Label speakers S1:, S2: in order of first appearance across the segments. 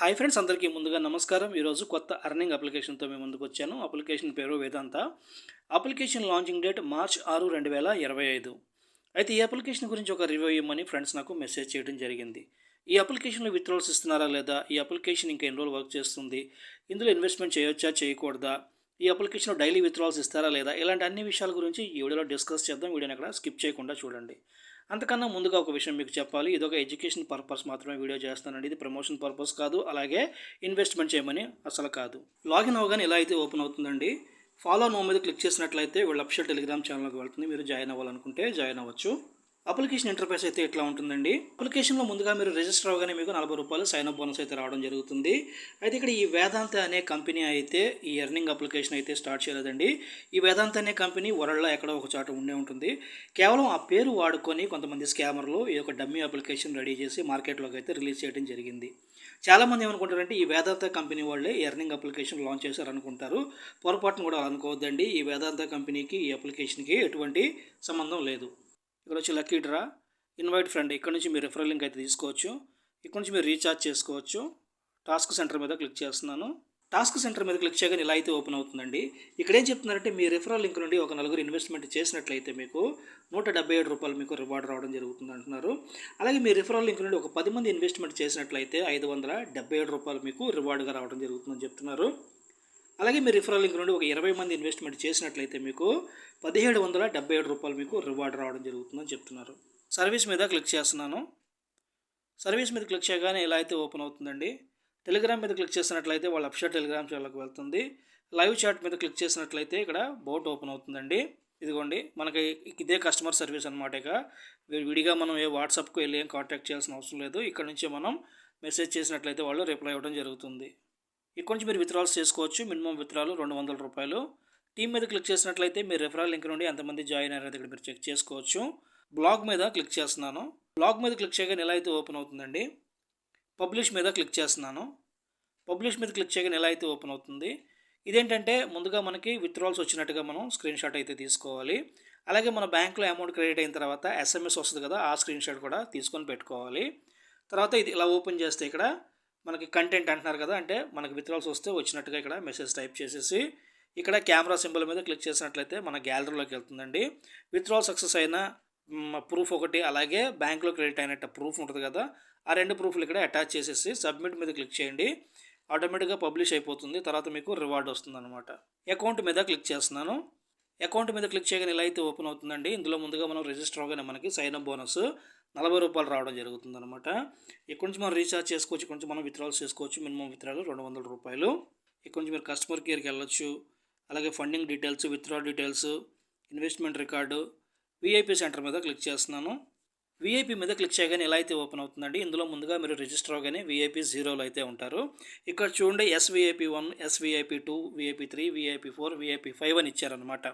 S1: Hi friends అందరికీ ముందుగా నమస్కారం. ఈరోజు కొత్త అర్నింగ్ అప్లికేషన్తో మేము ముందుకు వచ్చాను. అప్లికేషన్ పేరు Vedanta. Application launching date March ఆరు రెండు వేల ఇరవై ఐదు. అయితే ఈ అప్లికేషన్ గురించి ఒక రివ్యూ ఇవ్వమని ఫ్రెండ్స్ నాకు మెసేజ్ చేయడం జరిగింది. ఈ అప్లికేషన్లో విత్డ్రాల్స్ ఇస్తున్నారా లేదా? ఈ అప్లికేషన్ ఇంకా ఎన్ని రోజులు వర్క్ చేస్తుంది? ఇందులో ఇన్వెస్ట్మెంట్ చేయొచ్చా? చేయకూడదా? ఈ అప్లికేషన్లో డైలీ విత్డ్రాల్స్ ఇస్తారా లేదా? ఇలాంటి అన్ని విషయాల గురించి ఈ వీడియోలో డిస్కస్ చేద్దాం. వీడియోని అక్కడ స్కిప్ చేయకుండా చూడండి. అంతకన్నా ముందుగా ఒక విషయం మీకు చెప్పాలి. ఇది ఒక ఎడ్యుకేషన్ పర్పస్ మాత్రమే వీడియో చేస్తానండి ఇది ప్రమోషన్ పర్పస్ కాదు అలాగే ఇన్వెస్ట్మెంట్ చేయమని అసలు కాదు. లాగిన్ అవగానే ఎలా అయితే ఓపెన్ అవుతుందండి ఫాలో నో మీద క్లిక్ చేసినట్లయితే వీళ్ళ అఫిషియల్ టెలిగ్రామ్ ఛానల్కి వెళ్తుంది. మీరు జాయిన్ అవ్వాలనుకుంటే జాయిన్ అవ్వచ్చు. అప్లికేషన్ ఇంటర్ఫేస్ అయితే ఇట్లా ఉంటుందండి? అప్లికేషన్లో ముందుగా మీరు రిజిస్టర్ అవగానే మీకు నలభై రూపాయలు సైన్ అప్ బోనస్ అయితే రావడం జరుగుతుంది. అయితే ఇక్కడ ఈ వేదాంత అనే కంపెనీ అయితే ఈ ఎర్నింగ్ అప్లికేషన్ అయితే స్టార్ట్ చేయలేదండి. ఈ వేదాంత అనే కంపెనీ వరల్డ్లో ఎక్కడో ఒక చోట ఉండే ఉంటుంది. కేవలం ఆ పేరు వాడుకొని కొంతమంది స్కామర్లు ఈ యొక్క డమ్మీ అప్లికేషన్ రెడీ చేసి మార్కెట్లోకి అయితే రిలీజ్ చేయడం జరిగింది. చాలామంది ఏమనుకుంటారంటే ఈ వేదాంత కంపెనీ వాళ్ళే ఎర్నింగ్ అప్లికేషన్ లాంచ్ చేశారు అనుకుంటారు పొరపాటును కూడా అనుకోవద్దండి. ఈ వేదాంత కంపెనీకి ఈ అప్లికేషన్కి ఎటువంటి సంబంధం లేదు. ఇక్కడ వచ్చి లక్కీ డ్రా ఇన్వైట్ ఫ్రెండ్. ఇక్కడ నుంచి మీరు రిఫరల్ లింక్ అయితే తీసుకోవచ్చు. ఇక్కడ నుంచి మీరు రీఛార్జ్ చేసుకోవచ్చు. టాస్క్ సెంటర్ మీద క్లిక్ చేస్తున్నాను. టాస్క్ సెంటర్ మీద క్లిక్ చేయగానే ఇలా అయితే ఓపెన్ అవుతుందండి. ఇక్కడ ఏం చెప్తున్నారంటే మీ రిఫరల్ లింక్ నుండి ఒక నలుగురు ఇన్వెస్ట్మెంట్ చేసినట్లయితే మీకు నూట డెబ్బై ఏడు రూపాయలు మీకు రివార్డ్ రావడం జరుగుతుంది అంటున్నారు. అలాగే మీ రిఫరల్ లింక్ నుండి ఒక పది మంది ఇన్వెస్ట్మెంట్ చేసినట్లయితే ఐదు వందల డెబ్బై ఏడు రూపాయలు మీకు రివార్డ్గా రావడం జరుగుతుందని చెప్తున్నారు. అలాగే మీరు రిఫరల్ లింక్ నుండి ఒక ఇరవై మంది ఇన్వెస్ట్మెంట్ చేసినట్లయితే మీకు పదిహేడు వందల డెబ్బై ఏడు రూపాయలు మీకు రివార్డ్ రావడం జరుగుతుందని చెప్తున్నారు. సర్వీస్ మీద క్లిక్ చేస్తున్నాను. సర్వీస్ మీద క్లిక్ చేయగానే ఇలా అయితే ఓపెన్ అవుతుందండి? టెలిగ్రామ్ మీద క్లిక్ చేసినట్లయితే వాళ్ళ అఫిషియల్ టెలిగ్రామ్ ఛానల్కి వెళ్తుంది. లైవ్ చాట్ మీద క్లిక్ చేసినట్లయితే ఇక్కడ బోట్ ఓపెన్ అవుతుందండి. ఇదిగోండి మనకి ఇదే కస్టమర్ సర్వీస్ అనమాట ఇక. విడిగా మనం ఏ వాట్సాప్కి వెళ్ళి ఏం కాంటాక్ట్ చేయాల్సిన అవసరం లేదు. ఇక్కడ నుంచి మనం మెసేజ్ చేసినట్లయితే వాళ్ళు రిప్లై ఇవ్వడం జరుగుతుంది. ఇక్కడ నుంచి మీరు విత్డ్రాల్స్ చేసుకోవచ్చు. మినిమం విత్డ్రాలు రెండు వందల రూపాయలు. టీం మీద క్లిక్ చేసినట్లయితే మీరు రెఫరల్ లింక్ నుండి ఎంతమంది జాయిన్ అయ్యారో ఇక్కడ మీరు చెక్ చేసుకోవచ్చు. బ్లాగ్ మీద క్లిక్ చేస్తున్నాను. బ్లాగ్ మీద క్లిక్ చేయగానే ఎలా అయితే ఓపెన్ అవుతుందండి? పబ్లిష్ మీద క్లిక్ చేస్తున్నాను. పబ్లిష్ మీద క్లిక్ చేయగానే ఎలా అయితే ఓపెన్ అవుతుంది? ఇదేంటంటే ముందుగా మనకి విత్డ్రాల్స్ వచ్చినట్టుగా మనం స్క్రీన్ షాట్ అయితే తీసుకోవాలి. అలాగే మన బ్యాంక్లో అమౌంట్ క్రెడిట్ అయిన తర్వాత ఎస్ఎంఎస్ వస్తుంది కదా ఆ స్క్రీన్ షాట్ కూడా తీసుకొని పెట్టుకోవాలి. తర్వాత ఇది ఇలా ఓపెన్ చేస్తే ఇక్కడ మనకి కంటెంట్ అంటున్నారు కదా అంటే మనకి విత్డ్రాల్స్ వస్తే వచ్చినట్టుగా ఇక్కడ మెసేజ్ టైప్ చేసేసి ఇక్కడ కెమెరా సింబల్ మీద క్లిక్ చేసినట్లయితే మన గ్యాలరీలోకి వెళ్తుందండి. విత్డ్రాల్ సక్సెస్ అయిన ప్రూఫ్ ఒకటి అలాగే బ్యాంక్లో క్రెడిట్ అయినట్టు ప్రూఫ్ ఉంటుంది కదా ఆ రెండు ప్రూఫ్లు ఇక్కడ అటాచ్ చేసేసి సబ్మిట్ మీద క్లిక్ చేయండి. ఆటోమేటిక్గా పబ్లిష్ అయిపోతుంది తర్వాత మీకు రివార్డ్ వస్తుంది అనమాట అకౌంట్ మీద క్లిక్ చేస్తున్నాను. అకౌంట్ మీద క్లిక్ చేయగానే ఇలా అయితే ఓపెన్ అవుతుందండి ఇందులో ముందుగా మనం రిజిస్టర్ అవగానే మనకి సైన్ అప్ బోనస్ నలభై రూపాయలు రావడం జరుగుతుంది అనమాట ఇక్కడ నుంచి మనం రీఛార్జ్ చేసుకోవచ్చు ఇక్కడ నుంచి మనం విత్డ్రాల్స్ చేసుకోవచ్చు మినిమం విత్డ్రాలు రెండు వందల రూపాయలు. ఇక్కడ నుంచి మీరు కస్టమర్ కేర్కి వెళ్ళొచ్చు. అలాగే funding details withdraw details investment record VIP center మీద క్లిక్ చేస్తున్నాను. వీఐపీ మీద క్లిక్ చేయగానే ఎలా అయితే ఓపెన్ అవుతుందండి ఇందులో ముందుగా మీరు రిజిస్టర్ అవగానే వీఐపీ జీరోలో అయితే ఉంటారు ఇక్కడ చూడండి SVIP one SVIP two VIP three VIP four VIP five అని ఇచ్చారనమాట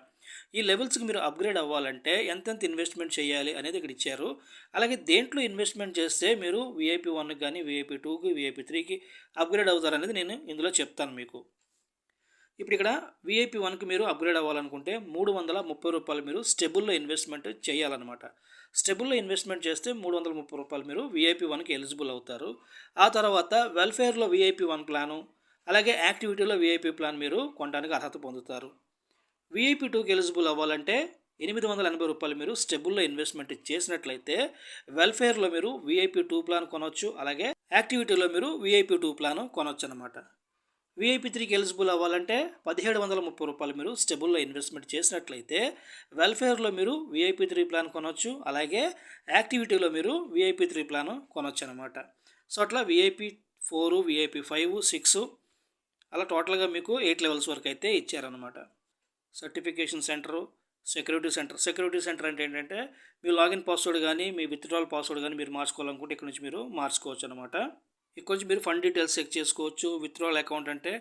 S1: ఈ లెవెల్స్కి మీరు అప్గ్రేడ్ అవ్వాలంటే ఎంతెంత ఇన్వెస్ట్మెంట్ చేయాలి అనేది ఇక్కడ ఇచ్చారు అలాగే దేంట్లో ఇన్వెస్ట్మెంట్ చేస్తే మీరు వీఐపీ వన్కి కానీ వీఐపీ టూకి వీఐపీ త్రీకి అప్గ్రేడ్ అవుతారనేది నేను ఇందులో చెప్తాను మీకు ఇప్పుడు ఇక్కడ వీఐపీ వన్కి మీరు అప్గ్రేడ్ అవ్వాలనుకుంటే మూడు వందల ముప్పై రూపాయలు మీరు స్టెబుల్లో ఇన్వెస్ట్మెంట్ చేయాలన్నమాట స్టెబుల్లో ఇన్వెస్ట్మెంట్ చేస్తే మూడు వందల ముప్పై రూపాయలు మీరు విఐపి వన్కి ఎలిజిబుల్ అవుతారు. ఆ తర్వాత వెల్ఫేర్లో విఐపి వన్ ప్లాను అలాగే యాక్టివిటీలో విఐపి ప్లాన్ మీరు కొనడానికి అర్హత పొందుతారు. విఐపి టూకి ఎలిజిబుల్ అవ్వాలంటే ఎనిమిది వందల ఎనభై రూపాయలు మీరు స్టెబుల్లో ఇన్వెస్ట్మెంట్ చేసినట్లయితే వెల్ఫేర్లో మీరు విఐపి టూ ప్లాన్ కొనవచ్చు అలాగే యాక్టివిటీలో మీరు విఐపి టూ ప్లాన్ కొనవచ్చు అనమాట విఐపి త్రీకి ఎలిజిబుల్ అవ్వాలంటే పదిహేడు వందల ముప్పై రూపాయలు మీరు స్టెబుల్లో ఇన్వెస్ట్మెంట్ చేసినట్లయితే వెల్ఫేర్లో మీరు విఐపి త్రీ ప్లాన్ కొనవచ్చు అలాగే యాక్టివిటీలో మీరు విఐపి త్రీ ప్లాన్ కొనవచ్చు అనమాట సో అట్లా VIP four VIP five six అలా టోటల్గా మీకు ఎయిట్ లెవెల్స్ వరకు అయితే ఇచ్చారనమాట certification center security center security center అంటే ఏంటంటే మీ లాగిన్ పాస్వర్డ్ కానీ మీ విత్డ్రాల్ పాస్వర్డ్ కానీ మీరు మార్చుకోవాలనుకుంటే ఇక్కడ నుంచి మీరు మార్చుకోవచ్చు అనమాట ఇక్కడ నుంచి మీరు ఫండ్ డీటెయిల్స్ చెక్ చేసుకోవచ్చు. విత్డ్రాల్ అకౌంట్ అంటే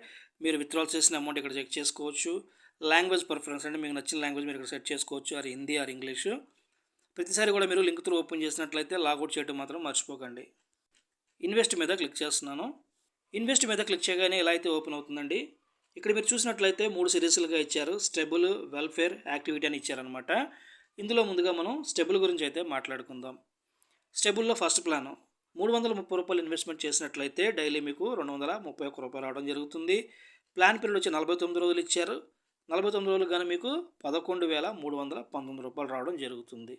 S1: మీరు విత్డ్రాల్ చేసిన అమౌంట్ ఇక్కడ చెక్ చేసుకోవచ్చు. లాంగ్వేజ్ ప్రిఫరెన్స్ అంటే మీకు నచ్చిన లాంగ్వేజ్ మీరు ఇక్కడ సెట్ చేసుకోవచ్చు. అది హిందీ ఆర్ ఇంగ్లీషు. ప్రతిసారి కూడా మీరు లింక్ త్రూ ఓపెన్ చేసినట్లయితే లాగౌట్ చేయడం మాత్రం మర్చిపోకండి. ఇన్వెస్ట్ మీద క్లిక్ చేస్తున్నాను. ఇన్వెస్ట్ మీద క్లిక్ చేయగానే ఎలా అయితే ఓపెన్ అవుతుందండి? ఇక్కడ మీరు చూసినట్లయితే మూడు సిరీస్లుగా ఇచ్చారు. స్టెబుల్ వెల్ఫేర్ యాక్టివిటీ అని ఇచ్చారనమాట ఇందులో ముందుగా మనం స్టెబుల్ గురించి అయితే మాట్లాడుకుందాం. స్టెబుల్లో ఫస్ట్ ప్లాను. మూడు వందల ముప్పై రూపాయలు ఇన్వెస్ట్మెంట్ చేసినట్లయితే డైలీ మీకు రెండు వందల ముప్పై ఒక్క రూపాయలు రావడం జరుగుతుంది. ప్లాన్ పీరియడ్ వచ్చి నలభై తొమ్మిది రోజులు ఇచ్చారు. నలభై తొమ్మిది రోజులు కానీ మీకు పదకొండు వేల మూడు వందల పంతొమ్మిది రూపాయలు రావడం జరుగుతుంది.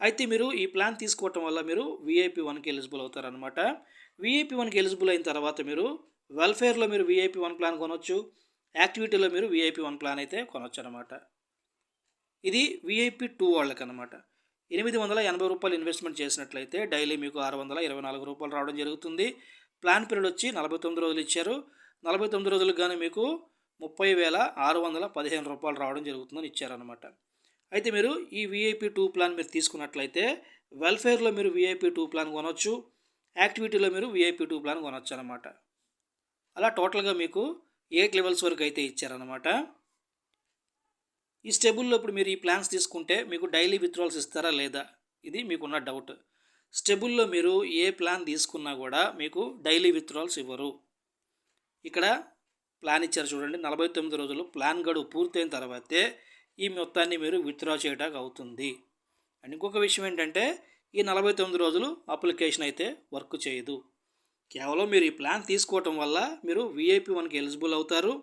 S1: అయితే మీరు ఈ ప్లాన్ తీసుకోవటం వల్ల మీరు విఐపి వన్కి ఎలిజిబుల్ అవుతారనమాట విఐపి వన్కి ఎలిజిబుల్ అయిన తర్వాత మీరు వెల్ఫేర్లో మీరు విఐపి వన్ ప్లాన్ కొనవచ్చు యాక్టివిటీలో మీరు విఐపి వన్ ప్లాన్ అయితే కొనవచ్చు అనమాట ఇది విఐపి టూ వాళ్ళకి అనమాట ఎనిమిది వందల ఎనభై రూపాయలు ఇన్వెస్ట్మెంట్ చేసినట్లయితే డైలీ మీకు ఆరు వందల ఇరవై నాలుగు రూపాయలు రావడం జరుగుతుంది. ప్లాన్ పీరియడ్ వచ్చి నలభై తొమ్మిది రోజులు ఇచ్చారు. నలభై తొమ్మిది రోజులకు కానీ మీకు ముప్పై వేల ఆరు వందల పదిహేను రూపాయలు రావడం జరుగుతుందని ఇచ్చారనమాట అయితే మీరు ఈ విఐపి టూ ప్లాన్ మీరు తీసుకున్నట్లయితే వెల్ఫేర్లో మీరు విఐపి టూ ప్లాన్ కొనవచ్చు యాక్టివిటీలో మీరు విఐపి టూ ప్లాన్ కొనవచ్చు అనమాట అలా టోటల్గా మీకు ఎయిట్ లెవెల్స్ వరకు అయితే ఇచ్చారనమాట ఈ స్టెబుల్లో ఇప్పుడు మీరు ఈ ప్లాన్స్ తీసుకుంటే మీకు డైలీ విత్డ్రాల్స్ ఇస్తారా లేదా? ఇది మీకున్న డౌట్. స్టెబుల్లో మీరు ఏ ప్లాన్ తీసుకున్నా కూడా మీకు డైలీ విత్డ్రాల్స్ ఇవ్వరు. ఇక్కడ ప్లాన్ ఇచ్చారు చూడండి. నలభై తొమ్మిది రోజులు ప్లాన్ గడువు పూర్తయిన తర్వాతే ఈ మొత్తాన్ని మీరు విత్డ్రా చేయడానికి అవుతుంది. అండ్ ఇంకొక విషయం ఏంటంటే ఈ నలభై తొమ్మిది రోజులు అప్లికేషన్ అయితే వర్క్ చేయదు. కేవలం మీరు ఈ ప్లాన్ తీసుకోవటం వల్ల మీరు విఐపి వన్కి ఎలిజిబుల్ అవుతారు.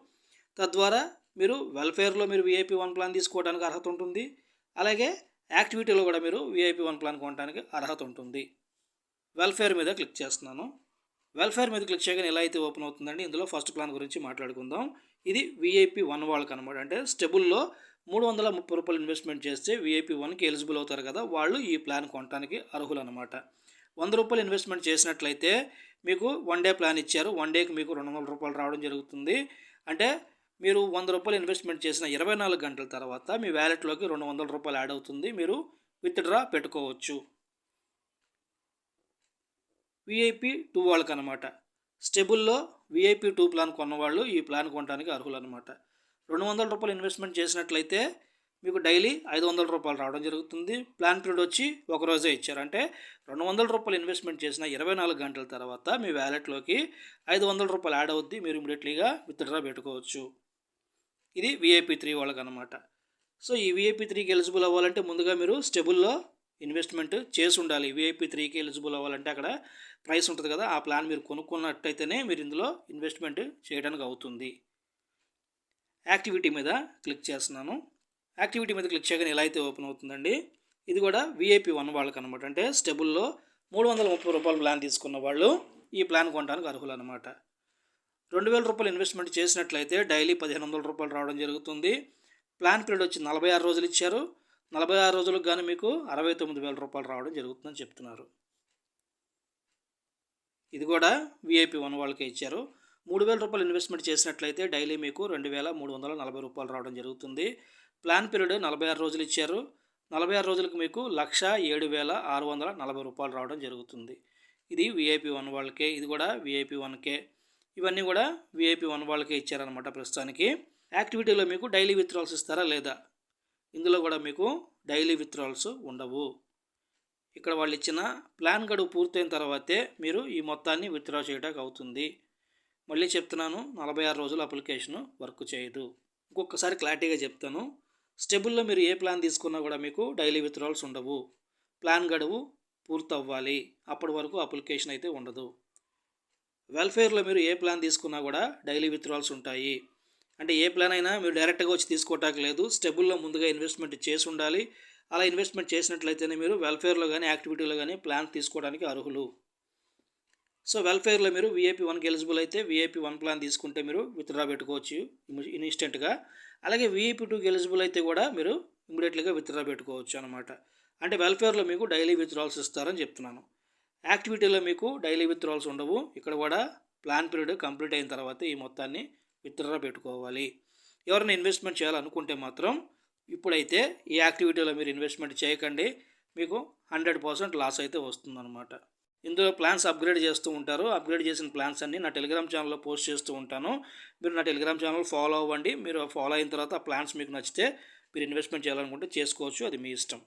S1: తద్వారా మీరు వెల్ఫేర్లో మీరు విఐపి వన్ ప్లాన్ తీసుకోవడానికి అర్హత ఉంటుంది. అలాగే యాక్టివిటీలో కూడా మీరు విఐపి వన్ ప్లాన్ కొనడానికి అర్హత ఉంటుంది. వెల్ఫేర్ మీద క్లిక్ చేస్తున్నాను. వెల్ఫేర్ మీద క్లిక్ చేయగానే ఎలా అయితే ఓపెన్ అవుతుందండి? ఇందులో ఫస్ట్ ప్లాన్ గురించి మాట్లాడుకుందాం. ఇది విఐపి వన్ వాళ్ళకి అనమాట అంటే స్టెబుల్లో మూడు వందల ముప్పై రూపాయలు ఇన్వెస్ట్మెంట్ చేస్తే విఐపి వన్కి ఎలిజిబుల్ అవుతారు కదా? వాళ్ళు ఈ ప్లాన్ కొనడానికి అర్హులు అనమాట వంద రూపాయలు ఇన్వెస్ట్మెంట్ చేసినట్లయితే మీకు వన్ డే ప్లాన్ ఇచ్చారు. వన్ డేకి మీకు రెండు వందల రూపాయలు రావడం జరుగుతుంది. అంటే మీరు వంద రూపాయలు ఇన్వెస్ట్మెంట్ చేసిన ఇరవై నాలుగు గంటల తర్వాత మీ వ్యాలెట్లోకి రెండు వందల రూపాయలు యాడ్ అవుతుంది. మీరు విత్డ్రా పెట్టుకోవచ్చు. విఐపి టూ వాళ్ళకి అనమాట స్టెబుల్లో విఐపి టూ ప్లాన్ కొన్నవాళ్ళు ఈ ప్లాన్ కొనడానికి అర్హులు అనమాట రెండు వందల రూపాయలు ఇన్వెస్ట్మెంట్ చేసినట్లయితే మీకు డైలీ ఐదు వందల రూపాయలు రావడం జరుగుతుంది. ప్లాన్ పీరియడ్ వచ్చి ఒక రోజే ఇచ్చారు. అంటే రెండు వందల రూపాయలు ఇన్వెస్ట్మెంట్ చేసిన ఇరవై నాలుగు గంటల తర్వాత మీ వ్యాలెట్లోకి ఐదు వందల రూపాయలు యాడ్ అవుద్ది. మీరు ఇమీడియట్లీగా విత్డ్రా పెట్టుకోవచ్చు. ఇది విఐపి త్రీ వాళ్ళకి అనమాట సో ఈ విఐపి త్రీకి ఎలిజిబుల్ అవ్వాలంటే ముందుగా మీరు స్టెబుల్లో ఇన్వెస్ట్మెంట్ చేసి ఉండాలి విఐపి త్రీకి ఎలిజిబుల్ అవ్వాలంటే అక్కడ ప్రైస్ ఉంటుంది కదా ఆ ప్లాన్ మీరు కొనుక్కున్నట్టయితేనే మీరు ఇందులో ఇన్వెస్ట్మెంట్ చేయడానికి అవుతుంది. యాక్టివిటీ మీద క్లిక్ చేస్తున్నాను. యాక్టివిటీ మీద క్లిక్ చేయగానే ఎలా అయితే ఓపెన్ అవుతుందండి? ఇది కూడా విఐపి వన్ వాళ్ళకి అనమాట అంటే స్టెబుల్లో మూడు వందల ముప్పై రూపాయల ప్లాన్ తీసుకున్న వాళ్ళు ఈ ప్లాన్ కొనడానికి అర్హులు అనమాట రెండు వేల రూపాయలు ఇన్వెస్ట్మెంట్ చేసినట్లయితే డైలీ పదిహేను వందల రూపాయలు రావడం జరుగుతుంది. ప్లాన్ పీరియడ్ వచ్చి నలభై ఆరు రోజులు ఇచ్చారు. నలభై ఆరు రోజులకు కానీ మీకు అరవై తొమ్మిది వేల రూపాయలు రావడం జరుగుతుందని చెప్తున్నారు. ఇది కూడా విఐపి వన్ వాళ్ళకే ఇచ్చారు. మూడు వేల రూపాయలు ఇన్వెస్ట్మెంట్ చేసినట్లయితే డైలీ మీకు రెండు వేల మూడు వందల నలభై రూపాయలు రావడం జరుగుతుంది. ప్లాన్ పీరియడ్ నలభై ఆరు రోజులు ఇచ్చారు. నలభై ఆరు రోజులకు మీకు లక్ష ఏడు వేల ఆరు వందల నలభై రూపాయలు రావడం జరుగుతుంది. ఇది విఐపి వన్ వాళ్ళకే ఇది కూడా విఐపి వన్కే. ఇవన్నీ కూడా విఐపి వన్ వాళ్ళకే ఇచ్చారనమాట ప్రస్తుతానికి. యాక్టివిటీలో మీకు డైలీ విత్డ్రాల్స్ ఇస్తారా లేదా? ఇందులో కూడా మీకు డైలీ విత్డ్రాల్స్ ఉండవు. ఇక్కడ వాళ్ళు ఇచ్చిన ప్లాన్ గడువు పూర్తయిన తర్వాతే మీరు ఈ మొత్తాన్ని విత్డ్రా చేయడానికి అవుతుంది. మళ్ళీ చెప్తున్నాను నలభై ఆరు రోజుల అప్లికేషన్ వర్క్ చేయదు. ఇంకొకసారి క్లారిటీగా చెప్తాను. స్టెబుల్లో మీరు ఏ ప్లాన్ తీసుకున్నా కూడా మీకు డైలీ విత్డ్రాల్స్ ఉండవు. ప్లాన్ గడువు పూర్తవ్వాలి. అప్పటి వరకు అప్లికేషన్ అయితే ఉండదు. వెల్ఫేర్లో మీరు ఏ ప్లాన్ తీసుకున్నా కూడా డైలీ విత్డ్రాల్స్ ఉంటాయి. అంటే ఏ ప్లాన్ అయినా మీరు డైరెక్ట్గా వచ్చి తీసుకోవటానికి లేదు. స్టెబుల్లో ముందుగా ఇన్వెస్ట్మెంట్ చేసి ఉండాలి. అలా ఇన్వెస్ట్మెంట్ చేసినట్లయితేనే మీరు వెల్ఫేర్లో కానీ యాక్టివిటీలో కానీ ప్లాన్ తీసుకోవడానికి అర్హులు. సో వెల్ఫేర్లో మీరు విఐపి వన్కి ఎలిజిబుల్ అయితే విఐపి వన్ ప్లాన్ తీసుకుంటే మీరు విత్డ్రా పెట్టుకోవచ్చు ఇన్స్టెంట్గా. అలాగే విఐపి టూకి ఎలిజిబుల్ అయితే కూడా మీరు ఇమీడియట్లీగా విత్డ్రా పెట్టుకోవచ్చు అనమాట అంటే వెల్ఫేర్లో మీకు డైలీ విత్డ్రాల్స్ ఇస్తారని చెప్తున్నాను. యాక్టివిటీలో మీకు డైలీ విత్డ్రాల్స్ ఉండవు. ఇక్కడ కూడా ప్లాన్ పీరియడ్ కంప్లీట్ అయిన తర్వాత ఈ మొత్తాన్ని విత్డ్రా పెట్టుకోవాలి. ఎవరైనా ఇన్వెస్ట్మెంట్ చేయాలనుకుంటే మాత్రం ఇప్పుడైతే ఈ యాక్టివిటీలో మీరు ఇన్వెస్ట్మెంట్ చేయకండి. మీకు హండ్రెడ్ పర్సెంట్ లాస్ అయితే వస్తుందన్నమాట. ఇందులో ప్లాన్స్ అప్గ్రేడ్ చేస్తూ ఉంటారు. అప్గ్రేడ్ చేసిన ప్లాన్స్ అన్ని నా టెలిగ్రామ్ ఛానల్లో పోస్ట్ చేస్తూ ఉంటాను. మీరు నా టెలిగ్రామ్ ఛానల్ ఫాలో అవ్వండి. మీరు ఫాలో అయిన తర్వాత ఆ ప్లాన్స్ మీకు నచ్చితే మీరు ఇన్వెస్ట్మెంట్ చేయాలనుకుంటే చేసుకోవచ్చు. అది మీ ఇష్టం.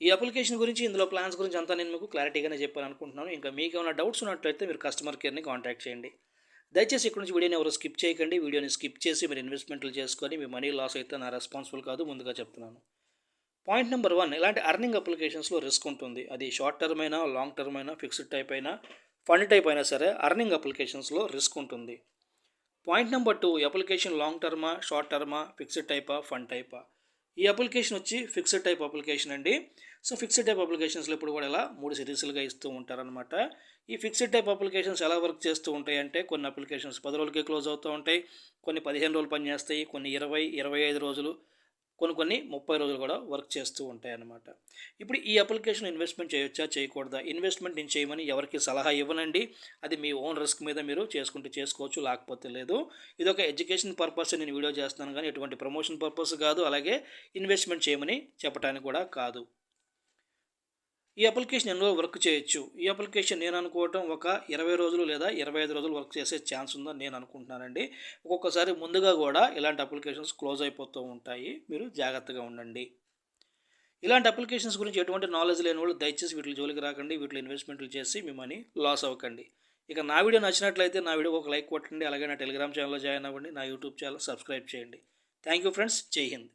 S1: ఈ అప్లికేషన్ గురించి ఇందులో ప్లాన్స్ గురించి అంతా నేను మీకు క్లారిటీగానే చెప్పాలనుకుంటున్నాను. ఇంకా మీకు ఏమైనా డౌట్స్ ఉన్నట్లయితే మీరు కస్టమర్ కేర్ని కాంటాక్ట్ చేయండి. దయచేసి ఇక్కడ నుంచి వీడియోని ఎవరు స్కిప్ చేయకండి. వీడియోని స్కిప్ చేసి మీరు ఇన్వెస్ట్మెంట్లు చేసుకొని మీ మనీ లాస్ అయితే నా రెస్పాన్సిబుల్ కాదు ముందుగా చెప్తున్నాను. పాయింట్ నెంబర్ వన్ ఇలాంటి అర్నింగ్ అప్లికేషన్స్లో రిస్క్ ఉంటుంది. అది షార్ట్ టర్మ్ అయినా లాంగ్ టర్మ్ అయినా ఫిక్స్డ్ టైప్ అయినా ఫండ్ టైప్ అయినా సరే అర్నింగ్ అప్లికేషన్స్లో రిస్క్ ఉంటుంది. Point number two application long టర్మా short టర్మా ఫిక్స్డ్ టైపా ఫండ్ టైపా? ఈ అప్లికేషన్ వచ్చి ఫిక్స్డ్ టైప్ అప్లికేషన్ అండి. సో ఫిక్స్డ్ టైప్ అప్లికేషన్స్లో ఇప్పుడు కూడా ఇలా మూడు సిరీస్లుగా ఇస్తూ ఉంటారనమాట ఈ ఫిక్స్డ్ టైప్ అప్లికేషన్స్ ఎలా వర్క్ చేస్తూ ఉంటాయి అంటే కొన్ని అప్లికేషన్స్ పది రోజులకే క్లోజ్ అవుతూ ఉంటాయి కొన్ని పదిహేను రోజులు పనిచేస్తాయి కొన్ని ఇరవై ఇరవై ఐదు రోజులు కొన్ని కొన్ని ముప్పై రోజులు కూడా వర్క్ చేస్తూ ఉంటాయి అన్నమాట ఇప్పుడు ఈ అప్లికేషన్ ఇన్వెస్ట్మెంట్ చేయొచ్చా? చేయకూడదా? ఇన్వెస్ట్మెంట్ నేను చేయమని ఎవరికి సలహా ఇవ్వనండి. అది మీ ఓన్ రిస్క్ మీద మీరు చేసుకుంటే చేసుకోవచ్చు లేకపోతే లేదు. ఇది ఒక ఎడ్యుకేషన్ పర్పస్ నేను వీడియో చేస్తున్నాను కానీ ఎటువంటి ప్రమోషన్ పర్పస్ కాదు. అలాగే ఇన్వెస్ట్మెంట్ చేయమని చెప్పడానికి కూడా కాదు. ఈ అప్లికేషన్ ఎన్నో వర్క్ చేయొచ్చు. ఈ అప్లికేషన్ నేను అనుకోవటం ఒక ఇరవై రోజులు లేదా ఇరవై ఐదు రోజులు వర్క్ చేసే ఛాన్స్ ఉందని నేను అనుకుంటున్నానండి. ఒక్కొక్కసారి ముందుగా కూడా ఇలాంటి అప్లికేషన్స్ క్లోజ్ అయిపోతూ ఉంటాయి. మీరు జాగ్రత్తగా ఉండండి. ఇలాంటి అప్లికేషన్స్ గురించి ఎటువంటి నాలెడ్జ్ లేని వాళ్ళు దయచేసి వీటిలో జోలికి రాకండి. వీటిలో ఇన్వెస్ట్మెంట్లు చేసి మీ మనీ లాస్ అవ్వకండి. ఇక నా వీడియో నచ్చినట్లయితే నా వీడియో ఒక లైక్ కొట్టండి. అలాగే నా టెలిగ్రామ్ ఛానల్లో జాయిన్ అవ్వండి. నా యూట్యూబ్ ఛానల్ సబ్స్క్రైబ్ చేయండి. Thank you friends. జై హింద్.